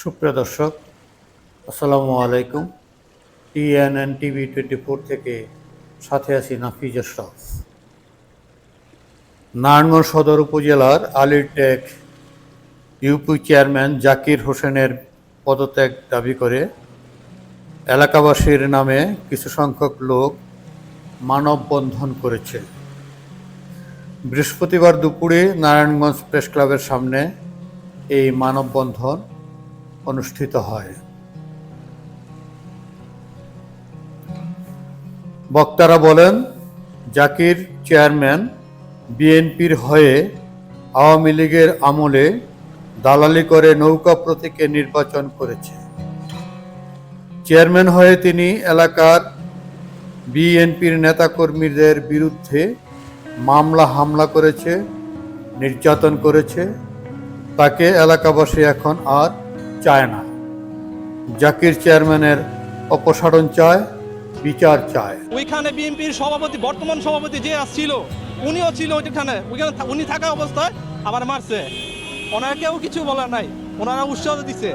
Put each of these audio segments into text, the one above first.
সুপ্রিয় দর্শক, আসসালামু আলাইকুম। টিএনএন টিভি টোয়েন্টি ফোর থেকে সাথে আছি নাফিজ আশরাফ। নারায়ণগঞ্জ সদর উপজেলার আলিরটেক ইউপি চেয়ারম্যান জাকির হোসেনের পদত্যাগ দাবি করে এলাকাবাসীর নামে কিছু সংখ্যক লোক মানববন্ধন করেছে। বৃহস্পতিবার দুপুরে নারায়ণগঞ্জ প্রেস ক্লাবের সামনে এই মানববন্ধন অনুষ্ঠিত হয়। বক্তারা বলেন, জাকির চেয়ারম্যান বিএনপির হয়ে আওয়ামী লীগের আমলে দালালি করে নৌকা প্রতীকে নির্বাচন করেছে। চেয়ারম্যান হয়ে তিনি এলাকার বিএনপির নেতাকর্মীদের বিরুদ্ধে মামলা হামলা করেছে, নির্যাতন করেছে। তাকে এলাকাবাসী এখন আর চায় না। জাকির চেয়ারম্যানের অপসারণ চায়, বিচার চায়। ওইখানে বিএনপির সভাপতি, বর্তমান সভাপতি যে ছিল উনিও ছিল ওইখানে ওইখানে উনি থাকা অবস্থায় আবার মারছে। ওনারা কেউ কিছু বলার নাই। ওনারা উৎসাহ দিচ্ছে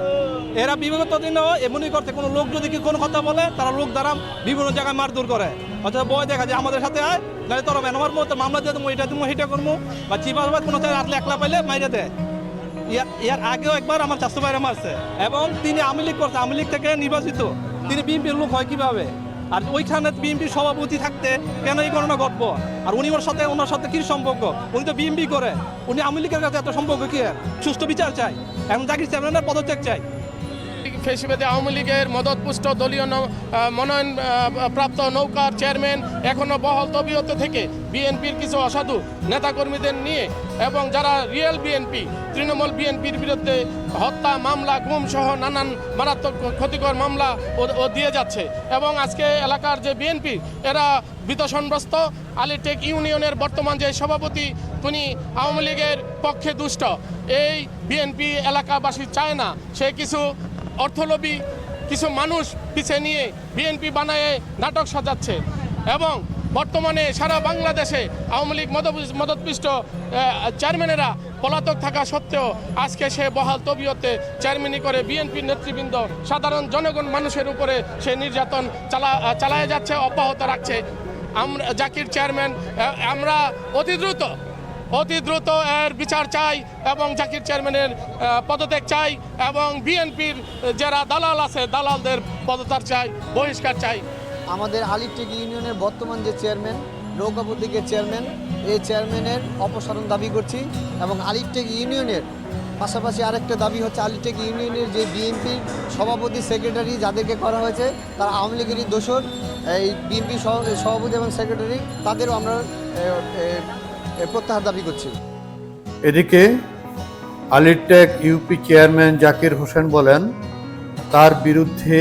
এরা বিগত দিনেও এমনই করতে কোনো লোক যদি কোনো কথা বলে, তারা লোক দ্বারা বিভিন্ন জায়গায় মারধর করে। অর্থাৎ বয় দেখা যায়, আমাদের সাথে আয়, নাহলে তোরা মেনমার মতো মামলা দিয়ে দেবো, এটা দেবো, সেটা করব, বা চিপা বা কোনো জায়গায় রাতলে একলা পাইলে মাইরে দেয়। ইয়ার আগেও একবার আমার চাষ ভাইরা মারছে। এবং তিনি আওয়ামী লীগ করছে, আওয়ামী লীগ থেকে নির্বাচিত। তিনি বিএনপির লোক হয় কীভাবে? আর ওইখানে বিএনপির সভাপতি থাকতে কেন এই ঘটনা ঘটবো? আর উনি ওর সাথে, ওনার সাথে কি সম্পর্ক? উনি তো বিএনপি করে। উনি আওয়ামী লীগের কাছে এত সম্পর্ক কি? সুস্থ সুষ্ঠু বিচার চাই। এখন জাকির চেয়ারম্যানের পদত্যাগ চাই। ফেসিবাদী আওয়ামী লীগের মদতপুষ্ট দলীয় মনোনয়ন প্রাপ্ত নৌকার চেয়ারম্যান এখনও বহল তবিয়ত থেকে বিএনপির কিছু অসাধু নেতাকর্মীদের নিয়ে এবং যারা রিয়েল বিএনপি, তৃণমূল বিএনপির বিরুদ্ধে হত্যা, মামলা গুম সহ নানান মারাত্মক ক্ষতিকর মামলা ও দিয়ে যাচ্ছে। এবং আজকে এলাকার যে বিএনপি, এরা বিতসনগ্রস্ত আলিটেক ইউনিয়নের বর্তমান যে সভাপতি, তিনি আওয়ামী লীগের পক্ষে দুষ্ট। এই বিএনপি এলাকাবাসী চায় না সে কিছু অর্থলোভী কিছু মানুষ পিছে নিয়ে বিএনপি বানায় নাটক সাজাচ্ছে এবং বর্তমানে সারা বাংলাদেশে আওয়ামী লীগ মদত- মদতপুষ্ট চেয়ারম্যানেরা পলাতক থাকা সত্ত্বেও আজকে সে বহাল তবিয়তে চেয়ারম্যানি করে বিএনপির নেতৃবৃন্দ। সাধারণ জনগণ মানুষের উপরে সে নির্যাতন চালা চালায় যাচ্ছে, অব্যাহত রাখছে। আমরা জাকির চেয়ারম্যান আমরা অতি দ্রুত অতি দ্রুত এর বিচার চাই এবং জাকির চেয়ারম্যানের পদত্যাগ চাই এবং বিএনপির যারা দালাল আছে, দালালদের পদত্যাগ চাই, বহিষ্কার চাই। আমাদের আলিটেক ইউনিয়নের বর্তমান যে চেয়ারম্যান নৌকাপতিকের চেয়ারম্যান, এই চেয়ারম্যানের অপসারণ দাবি করছি এবং আলিটেক ইউনিয়নের পাশাপাশি আরেকটা দাবি হচ্ছে আলিটেক ইউনিয়নের যে বিএনপির সভাপতি, সেক্রেটারি যাদেরকে করা হয়েছে, তারা আওয়ামী লীগেরই দোষর। এই বিএনপি সভাপতি এবং সেক্রেটারি, তাদেরও আমরা প্রত্যাহার দাবি করছি। এদিকে আলিরটেক ইউপি চেয়ারম্যান জাকির হোসেন বলেন, তার বিরুদ্ধে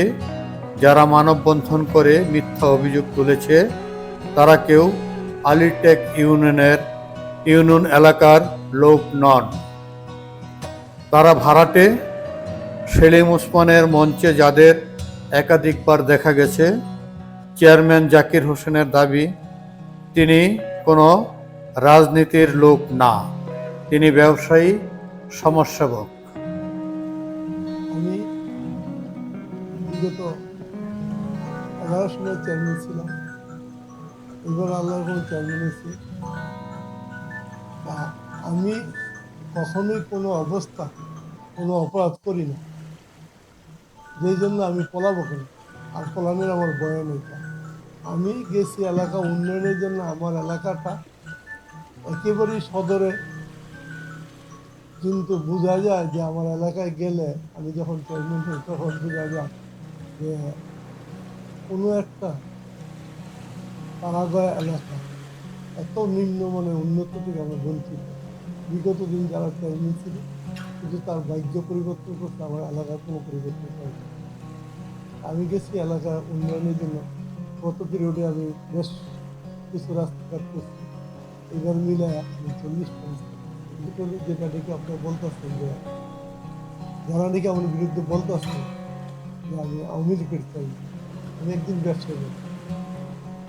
যারা মানববন্ধন করে মিথ্যা অভিযোগ তুলেছে, তারা কেউ আলিরটেক ইউনিয়নের, ইউনিয়ন এলাকার লোক নন। তারা ভাড়াটে সেলিম ওসমানের মঞ্চে যাদের একাধিকবার দেখা গেছে চেয়ারম্যান জাকির হোসেনের দাবি, তিনি কোনো রাজনীতির লোক না। তিনি ব্যবসায়ী, সমাজসেবক। আমি বিগত এগারো সময় চেয়ারম্যান ছিলাম। এবার আল্লাহর কোনো চেয়ারম্যান তা আমি কখনোই কোনো অবস্থা, কোনো অপরাধ করি না। যেই জন্য আমি পলাবো কেন? আর পলানোর আমার বয়ান এটা। আমি গেছি এলাকা উন্নয়নের জন্য, আমার এলাকাটা একেবারেই সদরে। কিন্তু বোঝা যায় যে আমার এলাকায় গেলে আমি যখন চেয়ারম্যান হই, তখন বোঝা যায় যে কোনো একটা পাড়াগয়া এলাকা এত নিম্নমানের উন্নত থেকে আমরা বঞ্চিত বিগত দিন যারা চেয়ারম্যান ছিল, কিন্তু তার ভাগ্য পরিবর্তন করতে আমার এলাকার কোনো পরিবর্তন হয় আমি গেছি এলাকার উন্নয়নের জন্য। গত পিরিয়ডে আমি বেশ কিছু রাস্তাঘাট করছি। এবার মিলে আমি চল্লিশ পঞ্চাশ যেটা দেখে আপনার বলতেছেন যে, যারা নাকি আমার বিরুদ্ধে বলতেছে যে আমি আওয়ামী লীগের চাই, আমি একদিন ব্যবসা করি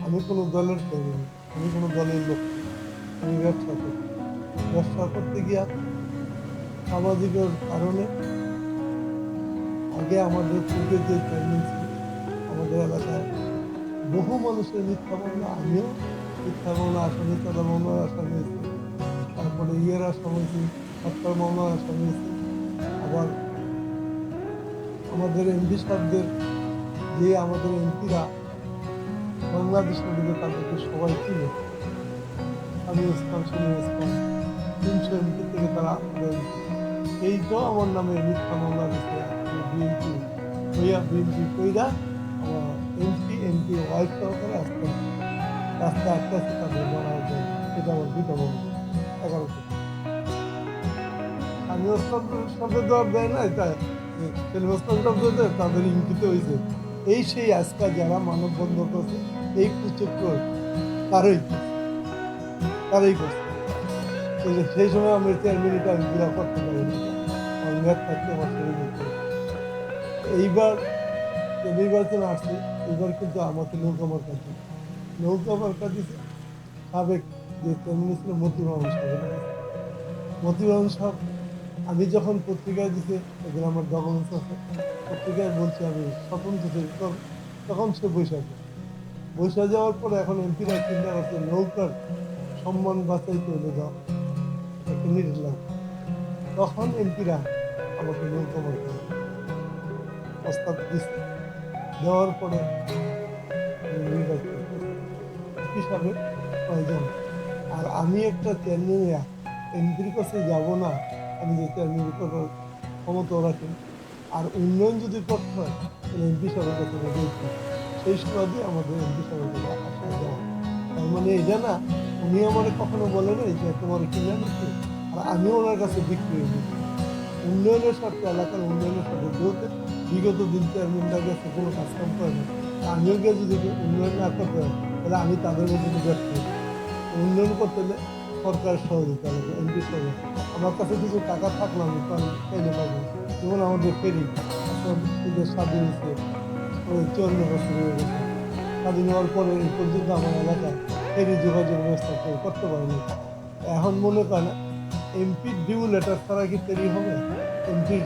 আমি কোনো দলের চাই আমি কোনো দলের লোক আমি ব্যবসা করি ব্যবসা করতে গিয়া সামাজিকের কারণে আগে আমাদের পূর্বে যে চেয়ারম্যান আমাদের এলাকায় বহু মানুষের মিথ্যা মামলা আমিও মিথ্যা মামলা আসামি চাঁদা মামলার আসামি হয়েছি তারপরে ইয়ের আসামি হয়েছি হত্যার মামলার আসামি হয়েছি আবার আমাদের এমপি সাহেবদের, যে আমাদের এমপিরা বাংলাদেশের মধ্যে তাদেরকে সবাই ছিল আমি ইসলাম ইসলাম, তিনশো এমপি থেকে তারা আমাদের এইটাও আমার নামে মিথ্যা মামলা দিচ্ছে বিএনপি। বিএনপি কইরা আমার এমপি এমপি ওয়াইফ সহকারে আসতে রাস্তায় আস্তে আস্তে তাদের মারা যায় এটা আমার দুটো মামলা এগারো কোটি। আমি ওসব শব্দ দেওয়ার দেয় না এটা সেলবাস্তান শব্দ দেয় তাদের ইঙ্গিত হয়েছে। এই সেই আজকাল যারা মানববন্ধন করছে, এই কুচক্র তারই তারই করছে। সেই- সময় আমি চেয়ারম্যানটা আমি পুরা করতে পারি না। থাকতে আমার শরীর এইবার নির্বাচন আসছে, এবার কিন্তু আমাকে নৌকা মার্কা দিচ্ছে নৌকা দিচ্ছে সাবেক যে চেয়ারম্যান ছিল মতিউর রহমান সাহেব। মতিউর সাহেব, আমি যখন পত্রিকায় দিতে এগুলো আমার ডকুমেন্টস আছে। পত্রিকায় বলছি, আমি স্বতন্ত্র থেকে তখন- সে বৈশাখ বৈশাখ যাওয়ার পরে এখন এমপিরা চিন্তা করছে, নৌকার সম্মান বাঁচাইতে হলে যাও। একটা লাগবে। তখন এমপিরা আমাকে নৌকা মারতে প্রস্তাব দিচ্ছে দেওয়ার পরে নির্বাচন। হিসাবে প্রয়োজন আর আমি একটা চেয়ারম্যান এমপির কাছে যাব না, আমি যে চেয়ারম্যান করার ক্ষমতা রাখি আর উন্নয়ন যদি করতে হয়, তাহলে এমপি সাহেবের কাছে বলছি সেই সুবাদে আমাদের এমপি সাহেবের কাছে আসা যাওয়া তার মানে এটা না, উনি আমার কখনো বলে নাই যে তোমার কিনে নিচ্ছি আর আমি ওনার কাছে বিক্রি হয়ে গেছি উন্নয়নের স্বার্থে এলাকার উন্নয়নের স্বার্থে যেহেতু বিগত দিন চেয়ারম্যানরা গেছে, কোনো কাজ কাম করে না আমিও গিয়ে যদি উন্নয়ন না করতে তাহলে আমি তাদের মধ্যে হই। উন্নয়ন করতে হলে সরকার সহযোগিতা লাগবে এমপি সহযোগিতা আমার কাছে কিছু টাকা থাকলে আমি চাইলে পাবো। যেমন আমাদের ফেরি, এখন স্বাধীন হয়েছে চুয়ান্ন বছর হয়ে গেছে স্বাধীন হওয়ার পরে এই পর্যন্ত আমার এলাকায় ফেরি যোগাযোগ ব্যবস্থা কেউ করতে পারেনি এখন মনে করে না এমপির ডিউ লেটার ছাড়া কি ফেরি হবে? এমপির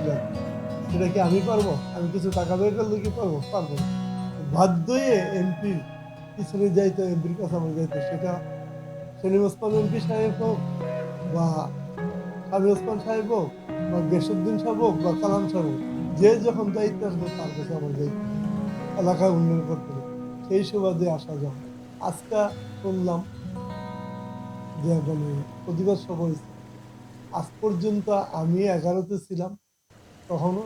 সেটা কি আমি পারব? আমি কিছু টাকা বের করলে কি পারব? পারব। বাধ্য হয়ে এমপির পিছনে যাইতো এমপির কাছে আমার যাইতো, সেটা সেলিম ওসমান এমপি সাহেব হোক বা স্বামী ওসমান সাহেব হোক বা গেসুদ্দিন সাহেব হোক বা কালাম সাহেব যে যখন দায়িত্ব আসবে তার কাছে আমার দায়িত্ব এলাকা উন্নয়ন করতে সেই সুবাদে আসা যাওয়া আজকে শুনলাম যে মানে প্রতিবাদ সভা হয়েছে। আজ পর্যন্ত আমি এগারোতে ছিলাম। তখনও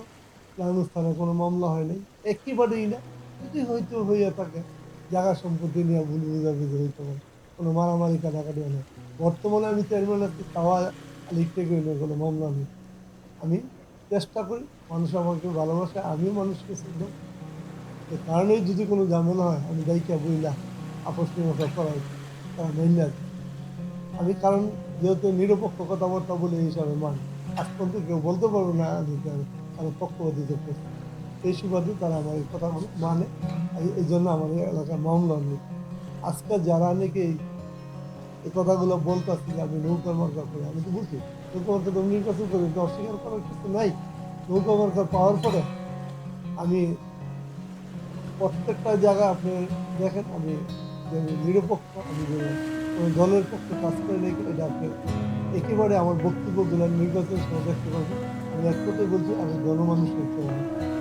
স্থানে কোনো মামলা হয়নি একেবারেই না। যদি হয়তো হইয়া থাকে জায়গা সম্পত্তি নিয়ে ভুল বুঝাবুঝি হইতে পারে। কোনো মারামারি, কাটাকাটি হয় বর্তমানে আমি চেয়ারম্যান আছি তাওয়া লিখতে না কোনো মামলা নেই। আমি চেষ্টা করি, মানুষ আমাকে ভালোবাসে আমিও মানুষকে চিনব এ কারণেই যদি কোনো ঝামেলা হয়, আমি দায়িকা বইলা আপোষ মীমাংসা তারা মেনে আমি কারণ যেহেতু নিরপেক্ষ কথাবার্তা বলে এই হিসাবে মান, আজ পর্যন্ত কেউ বলতে পারব না আমি কেন- আমি পক্ষপাতিত করছি সেই সুবাদে তারা আমার এই কথাগুলো মানে এই- এই জন্য এই এলাকার মামলা নেই আজকে যারা নাকি এই কথাগুলো বলতেছি আমি নৌকা মার্কা করি আমি তো বলছি, নৌকা মার্কা তো নির্বাচন করি অস্বীকার করার কিছু নাই। নৌকা মার্কা পাওয়ার পরে আমি প্রত্যেকটা জায়গা আপনি দেখেন, আমি নিরপেক্ষ, আমি দলের পক্ষে কাজ করে রেখে এটা আপনি একেবারে আমার বক্তব্যগুলো নির্বাচন সহ দেখতে পারবেন। আমি এক কথায় বলছি, আমি গণমানুষের চেয়ে